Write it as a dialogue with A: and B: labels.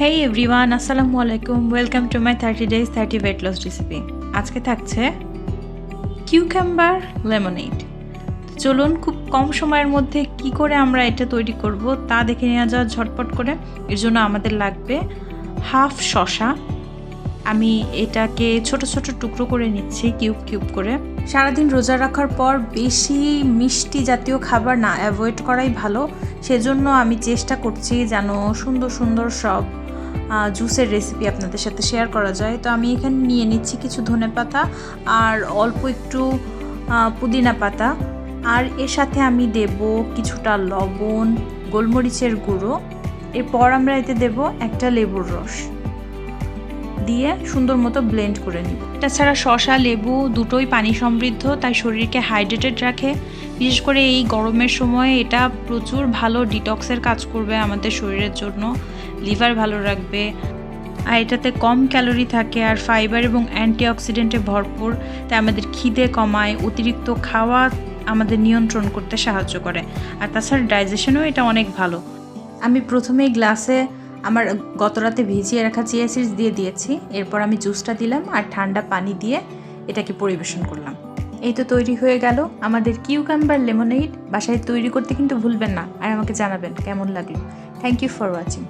A: হেই everyone আসসালামু আলাইকুম welcome to my thirty days thirty weight loss recipe আজকে থাকছে কিউকাম্বার লেমনেড চলুন খুব কম সময়ের মধ্যে কি করে আমরা এটা তৈরি করব তা দেখে নেওয়া যাওয়া ঝটপট করে। এর জন্য আমাদের লাগবে হাফ শশা আমি এটাকে ছোট ছোট টুকরো করে নিচ্ছি, কিউব কিউব করে। সারাদিন রোজা রাখার পর বেশি মিষ্টি জাতীয় খাবার না অ্যাভয়েড করাই ভালো। সেজন্য আমি চেষ্টা করছি যেন সুন্দর সুন্দর সব জুসের রেসিপি আপনাদের সাথে শেয়ার করা যায়। তো আমি এখানে নিয়ে নিচ্ছি কিছু ধনে পাতা আর অল্প একটু পুদিনা পাতা। আর এর সাথে আমি দেব কিছুটা লবণ, গোলমরিচের গুঁড়ো। এরপর আমরা এতে দেব একটা লেবুর রস। দিয়ে সুন্দর মতো ব্লেন্ড করে নিব। তাছাড়া শশা লেবু দুটোই পানি সমৃদ্ধ, তাই শরীরকে হাইড্রেটেড রাখে। বিশেষ করে এই গরমের সময় এটা প্রচুর ভালো ডিটক্সের কাজ করবে আমাদের শরীরের জন্য। লিভার ভালো রাখবে। আর এটাতে কম ক্যালোরি থাকে, আর ফাইবার এবং অ্যান্টিঅক্সিডেন্টে ভরপুর, তাই আমাদের খিদে কমায়, অতিরিক্ত খাওয়া আমাদের নিয়ন্ত্রণ করতে সাহায্য করে। আর তাছাড়া ডাইজেশনও এটা অনেক ভালো। আমি প্রথমেই গ্লাসে আমার গত রাতে ভিজিয়ে রাখা চিয়া সিডস দিয়ে দিয়েছি। এরপর আমি জুসটা দিলাম আর ঠান্ডা পানি দিয়ে এটাকে পরিবেশন করলাম। এই তো তৈরি হয়ে গেল। আমাদের কিউকাম্বার লেমনেড বাসায় তৈরি করতে কিন্তু ভুলবেন না। আর আমাকে জানাবেন কেমন লাগল। Thank you for watching